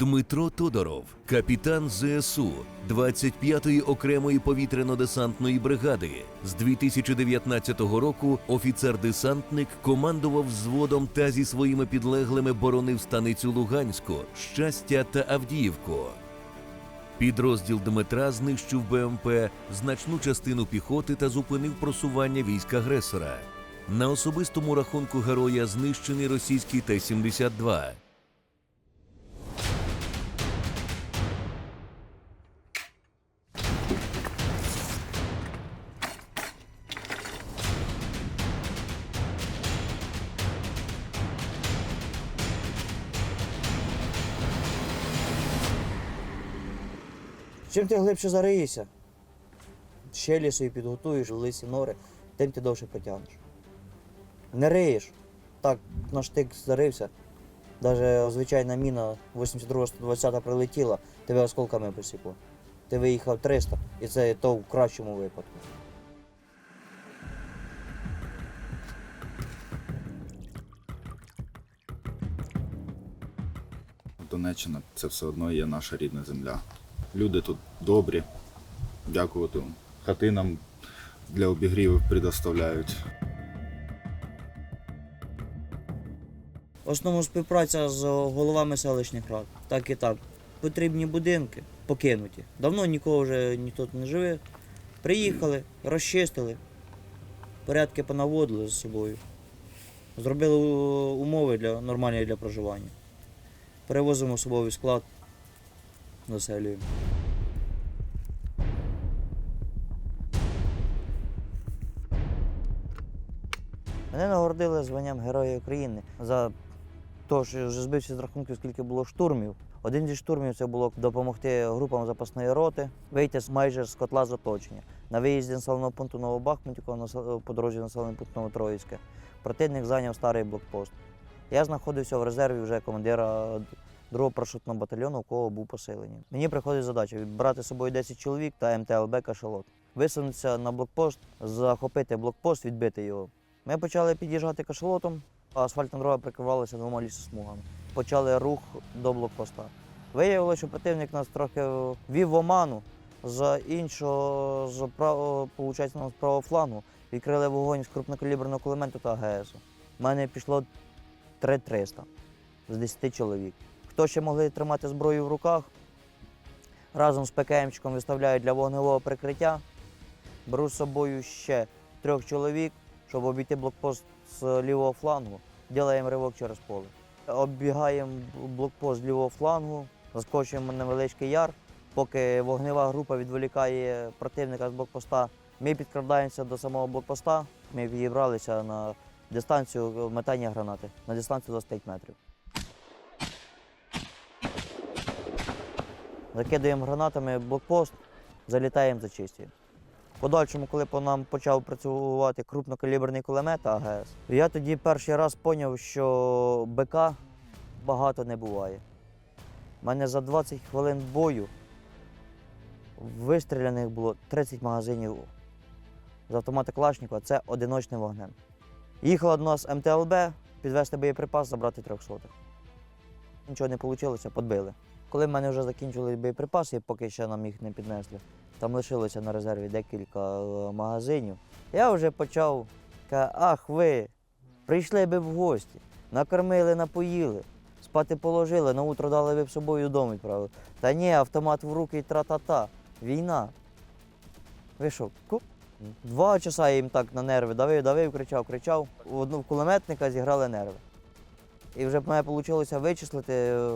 Дмитро Тодоров, капітан ЗСУ 25-ї окремої повітряно-десантної бригади. З 2019 року офіцер-десантник командував взводом та зі своїми підлеглими боронив станицю Луганську, Щастя та Авдіївку. Підрозділ Дмитра знищив БМП, значну частину піхоти та зупинив просування військ агресора. На особистому рахунку героя знищений російський Т-72. Чим ти глибше зариєшся, ще лісою підготуєш, лисі нори, тим ти довше потягнеш. Не риєш. Так, на штик зарився. Навіть звичайна міна 82-120 прилетіла, тебе осколками посікло. Ти виїхав 300, і це то в кращому випадку. Донеччина це все одно є наша рідна земля. Люди тут добрі, дякувати вам. Хати нам для обігрівів предоставляють. В основному співпраця з головами селищних рад. Так і так. Потрібні будинки покинуті. Давно нікого вже ніхто не живе. Приїхали, розчистили, порядки понаводили з собою. Зробили умови для, нормальні для проживання. Перевозимо особовий склад, заселюємо. Мене нагородили званням Героя України за те, що збився з рахунків, скільки було штурмів. Один зі штурмів це було допомогти групам запасної роти вийти майже з котла з оточення. На виїзді населеного пункту Новобахмутівка насел- по дорозі населений пункт Новотроїцьке. Противник зайняв старий блокпост. Я знаходився в резерві вже командира другого парашутного батальйону, у кого був посилення. Мені приходить задача відбрати з собою 10 чоловік та МТЛБ кашалот. Висунутися на блокпост, захопити блокпост, відбити його. Ми почали під'їжджати кашалотом, а асфальтна дорога прикривалася двома лісосмугами. Почали рух до блокпоста. Виявилося, що противник нас трохи вів в оману з іншого, з правого, получається, з правого флангу. Відкрили вогонь з крупнокаліберного кулемету та АГС. У мене пішло 3300 з 10 чоловік. Хто ще могли тримати зброю в руках, разом з ПКМчиком виставляють для вогневого прикриття. Беру з собою ще трьох чоловік, щоб обійти блокпост з лівого флангу, робимо ривок через поле. Оббігаємо блокпост з лівого флангу, заскочуємо невеличкий яр. Поки вогнева група відволікає противника з блокпоста, ми підкрадаємося до самого блокпоста. Ми відібралися на дистанцію метання гранати, на дистанцію 25 метрів. Закидаємо гранатами блокпост, залітаємо, зачистюємо. В подальшому, коли по нам почав працювати крупнокаліберний кулемет АГС, я тоді перший раз зрозумів, що БК багато не буває. У мене за 20 хвилин бою вистріляних було 30 магазинів з автомата Калашникова, це одиночним вогнем. Їхала до нас МТЛБ, підвезти боєприпас, забрати 300. Нічого не вийшло, подбили. Коли в мене вже закінчили боєприпаси, поки ще нам їх не піднесли, там лишилося на резерві декілька е, магазинів. Я вже почав казати, ах ви, прийшли би в гості, накормили, напоїли, спати положили, на утро дали ви б собою додому відправили. Та ні, автомат в руки і тра-та-та. Війна. Ви що, ку? Два часа їм так на нерви давив, давив, кричав, кричав. У одну в кулеметника зіграли нерви. І вже в мене вийшло вичислити, е,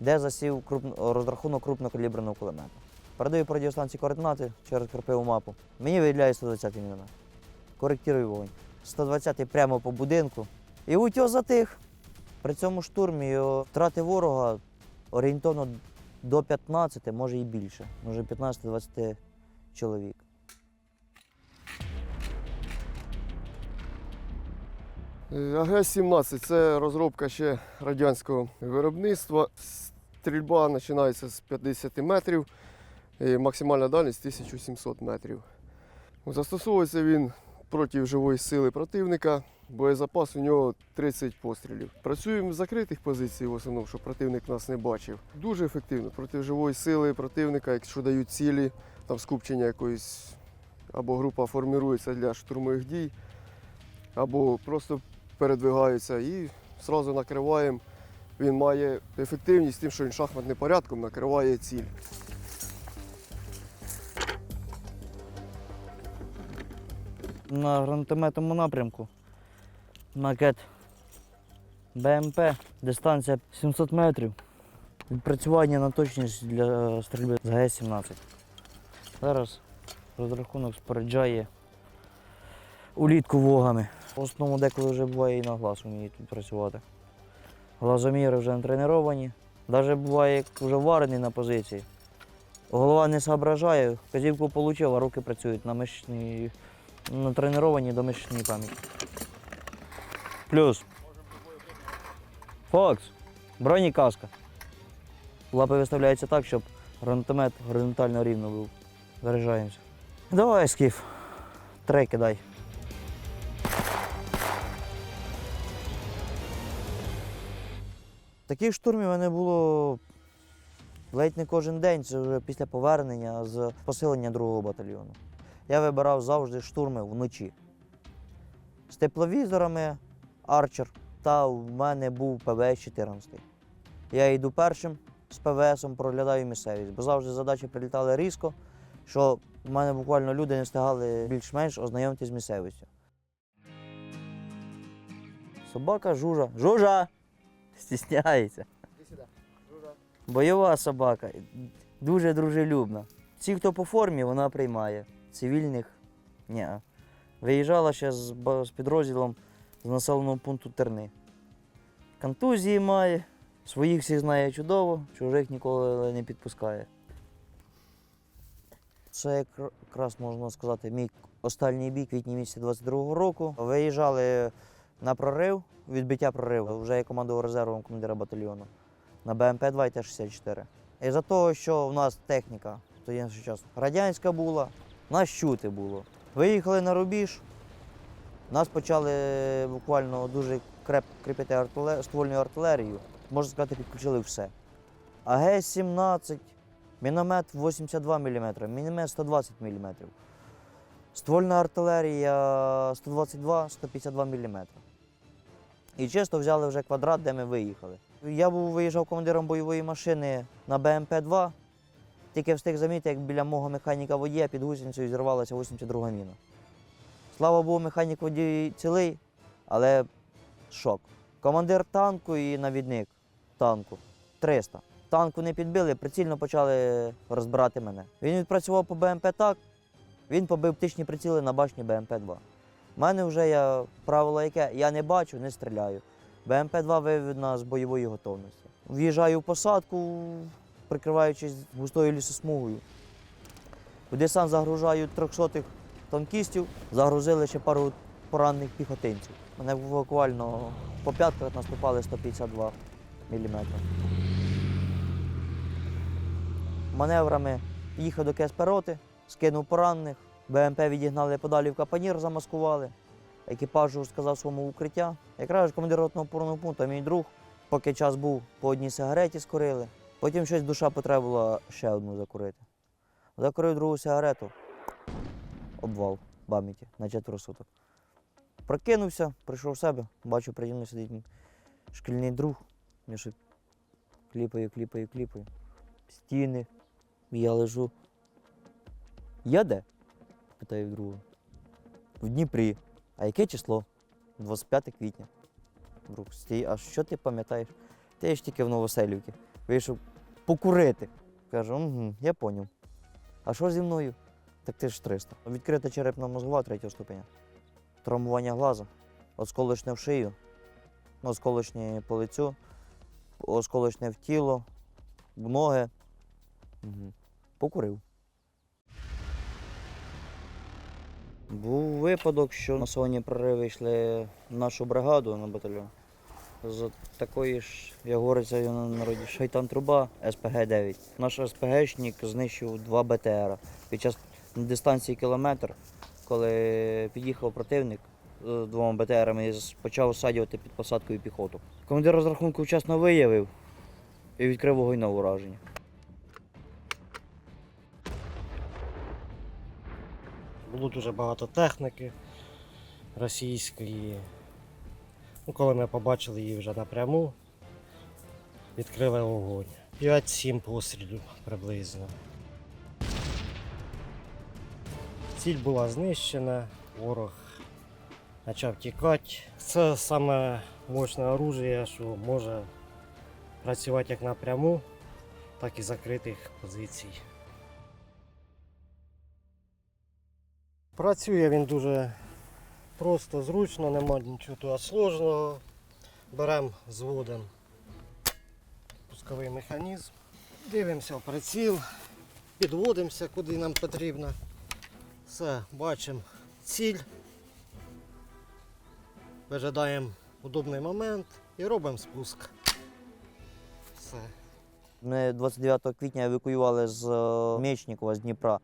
де засів розрахунок крупнокаліберного кулемета. Передаю по радіостанції координати через крапиву мапу. Мені виділяє 120-й міномет. Коректирую вогонь. 120-й прямо по будинку. І утьо затих. При цьому штурмі втрати ворога орієнтовно до 15, може і більше. Може 15-20 чоловік. Е, АГС-17 це розробка ще радянського виробництва. Стрільба починається з 50 метрів, і максимальна дальність 1700 метрів. Застосовується він проти живої сили противника. Боєзапас у нього 30 пострілів. Працюємо в закритих позиціях в основному, щоб противник нас не бачив. Дуже ефективно проти живої сили противника, якщо дають цілі, там скупчення якоїсь або група формірується для штурмових дій, або просто передвигаються і одразу накриваємо. Він має ефективність тим, що він шахматним порядком накриває ціль. На гранатометному напрямку макет БМП, дистанція 700 метрів. Відпрацювання на точність для стрільби з ГС-17. Зараз розрахунок споряджає улітку вогами. В основному деколи вже буває і на глаз вміють відпрацювати. Глазоміри вже натреновані. Навіть буває, як вже варений на позиції. Голова не соображає, вказівку отримав, а руки працюють на мишечній, натреновані до мишечної пам'яті. Плюс. Фокс. Броні каска. Лапи виставляються так, щоб гранатомет горизонтально рівно був. Заряджаємося. Давай, скіф. Трей кидай. Таких штурмів у мене було ледь не кожен день, це вже після повернення з посилення другого батальйону. Я вибирав завжди штурми вночі. З тепловізорами Арчер, та в мене був ПВС-14. Я йду першим з ПВСом, проглядаю місцевість, бо завжди задачі прилітали різко, що в мене буквально люди не встигали більш-менш ознайомитися з місцевістю. Собака жужа. Жужа! Стісняється. Бойова собака, дуже дружелюбна. Ті, хто по формі, вона приймає. Цивільних ні. Виїжджала ще з, підрозділом з населеного пункту Терни. Контузії має, своїх всіх знає чудово, чужих ніколи не підпускає. Це якраз можна сказати мій останній бій квітні місяці 22-го року. Виїжджали на прорив, відбиття прориву. Вже я командував резервом командира батальйону на БМП-2 і Т-64. І за того, що в нас техніка на час радянська була, нас чути було. Виїхали на рубіж, нас почали буквально дуже креп, кріпити артиле... ствольною артилерією. Можна сказати, підключили все. АГ-17, міномет 82 мм, міномет 120 мм. Ствольна артилерія 122-152 мм. І чисто взяли вже квадрат, де ми виїхали. Я був виїжджав командиром бойової машини на БМП-2, тільки встиг замітити, як біля мого механіка водія під гусеницею зірвалася 82 міна. Слава Богу, механік водій цілий, але шок. Командир танку і навідник танку 300. Танку не підбили, прицільно почали розбирати мене. Він відпрацював по БМП так, він побив птичні приціли на башні БМП-2. У мене вже я правило яке, я не бачу, не стріляю. БМП-2 вивів нас з бойової готовності. В'їжджаю в посадку, прикриваючись густою лісосмугою. У десант загружаю 300 танкістів, загрузили ще пару поранених піхотинців. Мене буквально по п'ятках наступали 152 мм. Маневрами їхав до КСП роти, скинув поранених, БМП відігнали подалі в капанір, замаскували. Екіпажу сказав своєму укриття. Якраз командир ротного опорного пункту, мій друг, поки час був, по одній сигареті скорили. Потім щось душа потребувала ще одну закурити. Закурив другу сигарету, обвал пам'яті на четверо суток. Прокинувся, прийшов в себе, бачу, переді мною сидить мій шкільний друг. Я ще кліпаю, кліпаю, кліпаю. Стіни. Я лежу. Я де? Питаю друга. В Дніпрі. А яке число? 25 квітня. Друг, стій, а що ти пам'ятаєш? Ти ж тільки в Новоселівці. Вийшов покурити. Кажу, угу, я поняв. А що зі мною? Так ти ж 300. Відкрита черепно мозгова третього ступеня. Травмування глаза, осколочне в шию, осколочне по лицю, осколочне в тіло, в ноги. Угу. Покурив. Був випадок, що масовані прориви йшли нашу бригаду на батальйон. З такої ж, як говориться на народі, шайтан труба СПГ-9. Наш СПГшник знищив два БТРа. Під час дистанції кілометр, коли під'їхав противник, е, двома БТРами і почав осадювати під посадкою піхоту. Командир розрахунку вчасно виявив і відкрив вогонь на ураження. Було дуже багато техніки російської. Ну, коли ми побачили її вже напряму, відкрили вогонь. 5-7 пострілів приблизно. Ціль була знищена, ворог почав тікати. Це саме мощне оружие, що може працювати як напряму, так і закритих позицій. Працює він дуже просто, зручно, нема нічого того сложного. Беремо, зводимо пусковий механізм, дивимося в приціл, підводимося, куди нам потрібно. Все, бачимо ціль. Вижидаємо удобний момент і робимо спуск. Все. Ми 29 квітня евакуювали з е, Мечникова, з Дніпра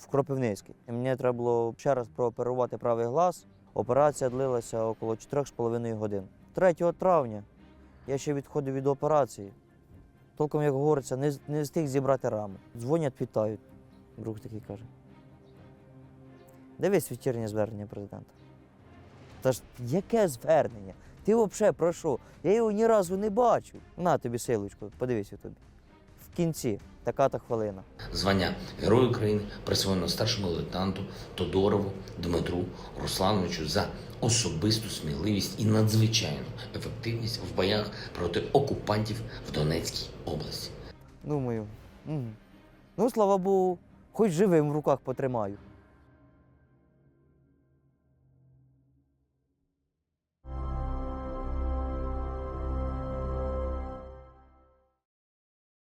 в Кропивницький. І мені треба було ще раз прооперувати правий глаз. Операція длилася около 4,5 годин. 3 травня я ще відходив від операції. Толком, як говориться, не, не встиг зібрати раму. Дзвонять, вітають. Друг такий каже. Дивись вечірнє звернення президента. Та ж яке звернення? Ти взагалі про що? Я його ні разу не бачив. На тобі силочку, подивись тобі. В кінці така та хвилина. Звання Герой України присвоєно старшому лейтенанту Тодорову Дмитру Руслановичу за особисту сміливість і надзвичайну ефективність в боях проти окупантів в Донецькій області. Думаю. Угу. Ну, слава Богу, хоч живим в руках потримаю.